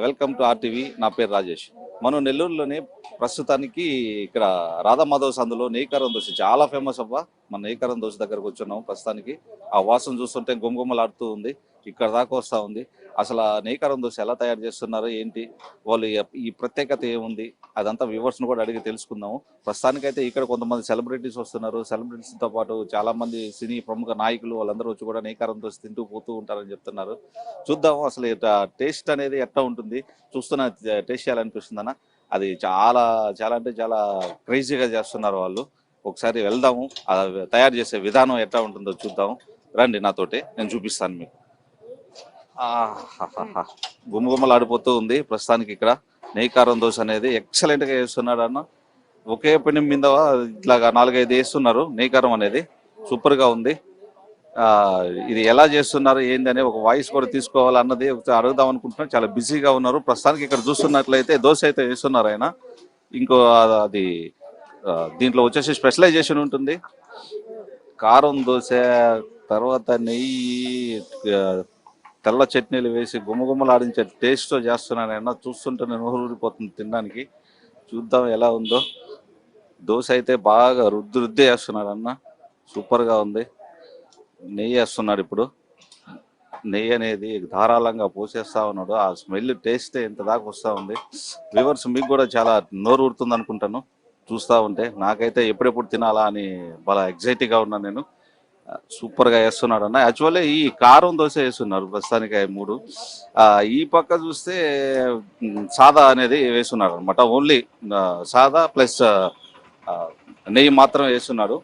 Welcome to RTV. నా పేరు రాజేష్. మనం నెల్లూరులోనే ప్రస్తుతానికి ఇక్కడ రాధామాధవ సందులో నెయ్యకారం దోశ చాలా ఫేమస్ అవ్వ. మన నెయ్యకారం దోశ దగ్గరకు వచ్చున్నాం ప్రస్తుతానికి. ఆ వాసన చూస్తుంటే గుమగుమలాడుతూ ఉంది. ఇక్కడ దాకా వస్తూ ఉంది. అసలు ఆ నెయ్యకారం దోశ ఎలా తయారు చేస్తున్నారు? ఏంటి? వాళ్ళు ఈ- ప్రత్యేకత ఏముంది? అదంతా వ్యూవర్స్ను కూడా అడిగి తెలుసుకుందాము. ప్రస్తుతానికైతే ఇక్కడ కొంతమంది సెలబ్రిటీస్ వస్తున్నారు. సెలబ్రిటీస్తో పాటు చాలామంది సినీ ప్రముఖ నాయకులు వాళ్ళందరూ వచ్చి కూడా నేకారం దోశ తింటూ పోతూ ఉంటారని చెప్తున్నారు. చూద్దాము అసలు టేస్ట్ అనేది ఎట్లా ఉంటుంది? చూస్తున్న టేస్ట్ చేయాలనిపిస్తుందన్న అది చాలా చాలా అంటే చాలా క్రేజీగా చేస్తున్నారు వాళ్ళు. ఒకసారి వెళ్దాము. తయారు చేసే విధానం ఎట్లా ఉంటుందో చూద్దాం రండి నాతోటి. నేను చూపిస్తాను మీకు. గుమగుమలాడిపోతూ ఉంది. ప్రస్తుతానికి ఇక్కడ నెయ్యి కారం దోశ అనేది ఎక్సలెంట్గా వేస్తున్నాడు అన్న. ఒకే పిండి మీద ఇట్లాగా నాలుగైదు వేస్తున్నారు నెయ్యి కారం అనేది. సూపర్గా ఉంది ఇది ఎలా చేస్తున్నారు ఏంది అనే ఒక వాయిస్ కూడా తీసుకోవాలన్నది అడుగుదాం అనుకుంటున్నాను చాలా బిజీగా ఉన్నారు. ప్రస్తుతానికి ఇక్కడ చూస్తున్నట్లయితే దోశ అయితే వేస్తున్నారు ఆయన. ఇంకో అది దీంట్లో వచ్చేసి స్పెషలైజేషన్ ఉంటుంది. కారం దోశ తర్వాత నెయ్యి తెల్ల చట్నీలు వేసి గుమగుమలాడించే టేస్ట్తో చేస్తున్నాను అన్న చూస్తుంటే నేను ఊరిపోతుంది తినడానికి. చూద్దాం ఎలా ఉందో. దోశ అయితే బాగా రుద్ది రుద్ది వేస్తున్నాడు అన్న. సూపర్గా ఉంది. నెయ్యి వేస్తున్నాడు ఇప్పుడు. నెయ్యి అనేది ధారాళంగా పోసేస్తా ఉన్నాడు. ఆ స్మెల్ టేస్ట్ ఇంత దాకా వస్తూ ఉంది. వ్యూవర్స్ మీకు కూడా చాలా నోరు ఊరుతుంది అనుకుంటాను. చూస్తూ ఉంటే నాకైతే ఎప్పుడెప్పుడు తినాలా అని చాలా ఎగ్జైటీగా ఉన్నాను నేను. సూపర్గా వేస్తున్నాడు అన్న యాక్చువల్లీ ఈ కారం దోశ వేస్తున్నారు ప్రస్తుతానికి మూడు. ఈ పక్క చూస్తే సాదా అనేది వేస్తున్నారు అనమాట ఓన్లీ సాదా ప్లస్ నెయ్యి మాత్రం వేస్తున్నాడు.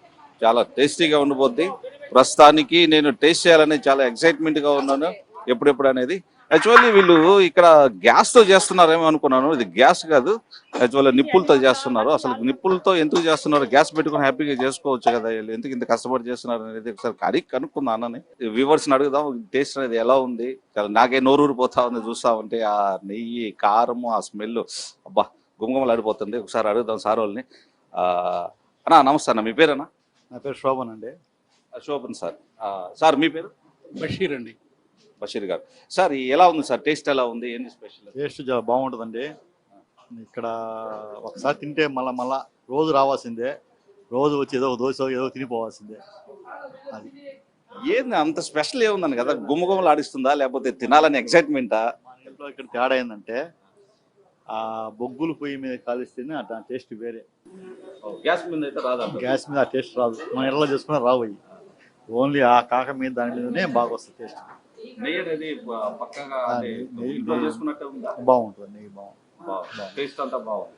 చాలా టేస్టీగా ఉండిపోద్ది. ప్రస్తుతానికి నేను టేస్ట్ చేయాలని చాలా ఎక్సైట్మెంట్గా గా ఉన్నాను. ఎప్పుడెప్పుడు అనేది యాక్చువల్లీ వీళ్ళు ఇక్కడ gas తో చేస్తున్నారేమో అనుకున్నాను. ఇది గ్యాస్ కాదు. యాక్చువల్లీ నిప్పులతో చేస్తున్నారు. అసలు నిప్పులతో ఎందుకు చేస్తున్నారు? గ్యాస్ పెట్టుకుని హ్యాపీగా చేసుకోవచ్చు కదా వీళ్ళు. ఎందుకు ఇంత కష్టపడి చేస్తున్నారు అనేది ఒకసారి అడిగి కనుక్కుందా అన్నని. వ్యూవర్స్ని అడుగుదాం. టేస్ట్ అనేది ఎలా ఉంది? చాలా నాకే నోరూరిపోతా ఉంది చూస్తా ఉంటే ఆ నెయ్యి కారము ఆ స్మెల్. అబ్బా గుమగుమలు ఆడిపోతుంది ఒకసారి అడుగుదాం సార్ వాళ్ళని. ఆ, అన్నా నమస్తే అన్న. మీ పేరేనా నా పేరు శోభన్ అండి. శోభన్ సార్. సార్ మీ పేరు? బషీర్ అండి. బషీర్ గారు. సార్ ఎలా ఉంది సార్? టేస్ట్ ఎలా ఉంది? ఏంటి స్పెషల్? టేస్ట్ చాలా బాగుంటుందండి. ఇక్కడ ఒకసారి తింటే మళ్ళా మళ్ళా రోజు రావాల్సిందే. రోజు వచ్చి ఏదో ఒక దోశ ఏదో తినిపోవాల్సిందే. అది. ఏంది అంత స్పెషల్ ఏముందని కదా? గుమగుమలు ఆడిస్తుందా లేకపోతే తినాలని ఎక్సైట్మెంటా? ఇంట్లో ఇక్కడ తేడా ఏంటంటే ఆ బొగ్గులు పొయ్యి మీద కాలిస్తేనే ఆ టేస్ట్ వేరే. గ్యాస్ మీద అయితే రాదా గ్యాస్ మీద ఆ టేస్ట్ రాదు. మన ఇళ్ళలో చేసుకున్న రావు ఓన్లీ ఆ కాక మీద దాని మీదనే బాగా వస్తుంది టేస్ట్. నెయ్యి పక్కగా బాగుంటుంది నెయ్యి బాగుంటుంది. టేస్ట్ అంతా బాగుంది.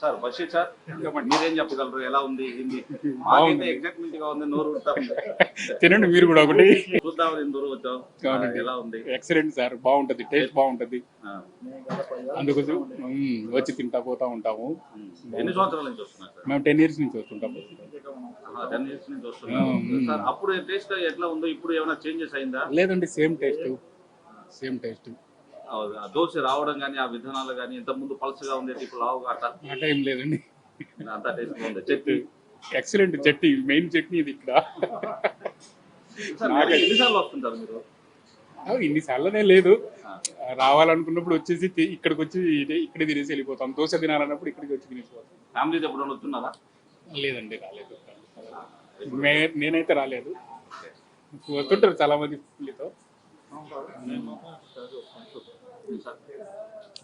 సార్ బషీర్ సార్ మీరేం చెప్పగలరు? ఎలా ఉంది? మాకైతే ఎగ్జైట్మెంట్గా ఉంది నోరు. తినండి మీరు కూడా ఒకటి. చూద్దాం వచ్చావు అవునండి. ఎలా ఉంది? Excellent sir. బాగుంటది టేస్ట్ బాగుంటది. అందుకోసం వచ్చి తింటా పోతా ఉంటాము. ఎన్ని సంవత్సరాల నుంచి వస్తున్నారు మేము టెన్ ఇయర్స్ నుంచి వస్తుంటాము టెన్ ఇయర్స్ నుంచి అప్పుడు టేస్ట్ ఎట్లా ఉందో ఇప్పుడు ఏమైనా చేంజెస్ అయిందా? లేదండి same taste same taste dosa రావడం కానీ ఆ విధానాలు కానీ ఇంత ముందు పల్సగా ఉండేది ఇప్పుడు లావుగా అట్లా టైం లేదండి. అంతా టేస్ట్ బాగుంది? చట్నీ? ఎక్సలెంట్ చట్నీ. మెయిన్ చట్నీ ఇది ఇక్కడ. ఎన్నిసార్లు వస్తుంటారు మీరు? ఇన్నిసార్లనే లేదు. రావాలనుకున్నప్పుడు వచ్చేసి ఇక్కడికి వచ్చి ఇక్కడే తినేసి వెళ్ళిపోతాం. దోశ తినాలన్నప్పుడు ఇక్కడికి వచ్చి తినేసిపోతాం. ఫ్యామిలీతో ఎప్పుడైనా వస్తున్నారా? లేదండి రాలేదు. నేనైతే రాలేదు. వస్తుంటారు చాలా మంది ఫ్యామిలీతో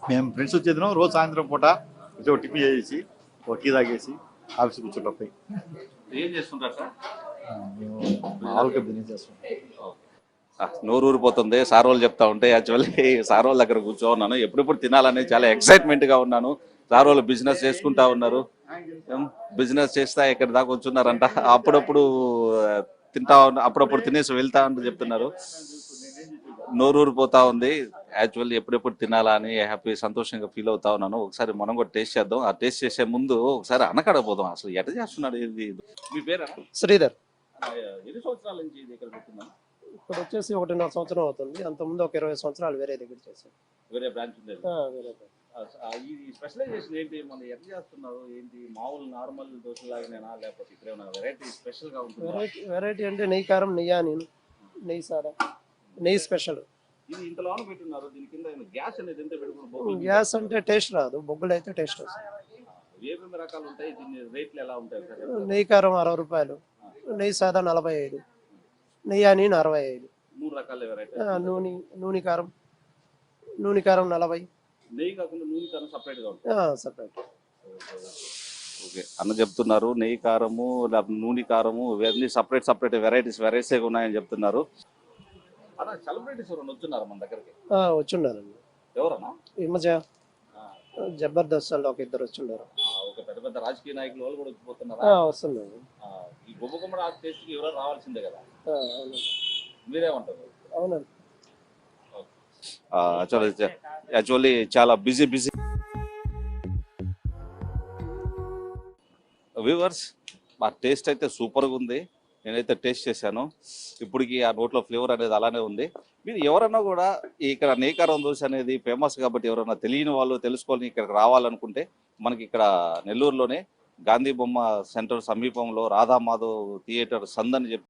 మేము ఫ్రెండ్స్ వచ్చేదినాం రోజు సాయంత్రం పూట ఒక టిఫిన్ చేసి ఒక టీ తాగేసి ఆఫీస్కి కూర్చుంటాం పోయి. ఏం చేస్తుంటారు సార్? మేము మామూలుగా బిజినెస్ చేస్తాం నోరు ఊరిపోతుంది సార్ వాళ్ళు చెప్తా ఉంటే యాక్చువల్లీ సార్ వాళ్ళ దగ్గర కూర్చో ఉన్నాను. ఎప్పుడెప్పుడు తినాలని చాలా ఎక్సైట్మెంట్గా ఉన్నాను. సార్ వాళ్ళు బిజినెస్ చేసుకుంటా ఉన్నారు. బిజినెస్ చేస్తా ఇక్కడ దాకా వచ్చున్నారంట. అప్పుడప్పుడు తింటా అప్పుడప్పుడు తినేసి వెళ్తా అని చెప్తున్నారు. నోరు ఊరిపోతా ఉంది. యాక్చువల్లీ ఎప్పుడెప్పుడు తినాలా అని హ్యాపీ సంతోషంగా ఫీల్ అవుతా ఉన్నాను. ఒకసారి మనం కూడా టేస్ట్ చేద్దాం. ఆ టేస్ట్ చేసే ముందు ఒకసారి అనకడపోదాం అసలు ఎట్లా చేస్తున్నాడు ఇది? మీ పేరా శ్రీధర్. ఎన్ని సంవత్సరాల నుంచి ఇది ఇక్కడ పెట్టున్నాను ఇప్పుడు వచ్చేసి ఒకటిన్నర సంవత్సరం అవుతుంది. అంతకుముందు ఒక ఇరవై సంవత్సరాలు వేరే దగ్గర చేశాను. వేరే బ్రాంచ్ ఉండేది. వేరే ఆ, ఇది స్పెషలైజేషన్ ఏంటి? మన ఎట్లా చేస్తున్నారు ఏంటి? మామూలు నార్మల్ దోశలాగానేనా? లేకపోతే ఇక్కడ ఏమైనా వెరైటీ స్పెషల్గా ఉంటుందా? వెరైటీ వెరైటీ అంటే నెయ్యి కారం నెయ్యి నేను నెయ్యి సారా? నెయ్యి స్పెషల్ ఇది ఇంతలోనే పెట్టున్నారు దీని కింద గ్యాస్ అనేది ఎంత పెట్టుకున్నారు గ్యాస్ అంటే టేస్ట్ రాదు బొగ్గులు అయితే టేస్ట్ వస్తుంది ఏమేమి రకాలు ఉంటాయి దీని రేట్లు ఎలా ఉంటాయి నెయ్యి కారం అరవై రూపాయలు నెయ్యి సాదా నలభై ఐదు నెయ్యి అని అరవై ఐదు. మూడు రకాల వెరైటీ నూనె నూనె కారం నూనె కారం నలభై. నెయ్యి కాకుండా నూనె కారం సపరేట్గా ఉంటుంది. సపరేట్ ఓకే అన్న చెప్తున్నారు నెయ్యి కారము నూనె కారము ఇవన్నీ సపరేట్ సపరేట్ వెరైటీస్ వెరైటీస్ ఉన్నాయని చెప్తున్నారు. సెలబ్రిటీస్ వచ్చున్నారు మన దగ్గరికి? వచ్చున్నారండి. ఎవరన్నా? ఈ మధ్య జబర్దస్త్ వాళ్ళు ఒక ఇద్దరు వచ్చున్నారు. ఆ, ఒక పెద్ద పెద్ద రాజకీయ నాయకులు వాళ్ళు కూడా ఆ, వచ్చిపోతున్నారా వస్తున్నారు ఆ, ఈ గుమ్మ ఎవరో రావాల్సిందే కదా? మీరేమంటారు? అవునండి. యాక్చువల్లీ చాలా బిజీ బిజీ వ్యూవర్స్ మా టేస్ట్ అయితే సూపర్గా ఉంది. నేనైతే టేస్ట్ చేశాను. ఇప్పటికి ఆ నోట్లో ఫ్లేవర్ అనేది అలానే ఉంది. మీరు ఎవరన్నా కూడా ఇక్కడ నేకారం దోశ అనేది ఫేమస్ కాబట్టి ఎవరైనా తెలియని వాళ్ళు తెలుసుకొని ఇక్కడికి రావాలనుకుంటే మనకి ఇక్కడ నెల్లూరులోనే గాంధీ బొమ్మ సెంటర్ సమీపంలో రాధామాధవ్ థియేటర్ సందని చెప్పి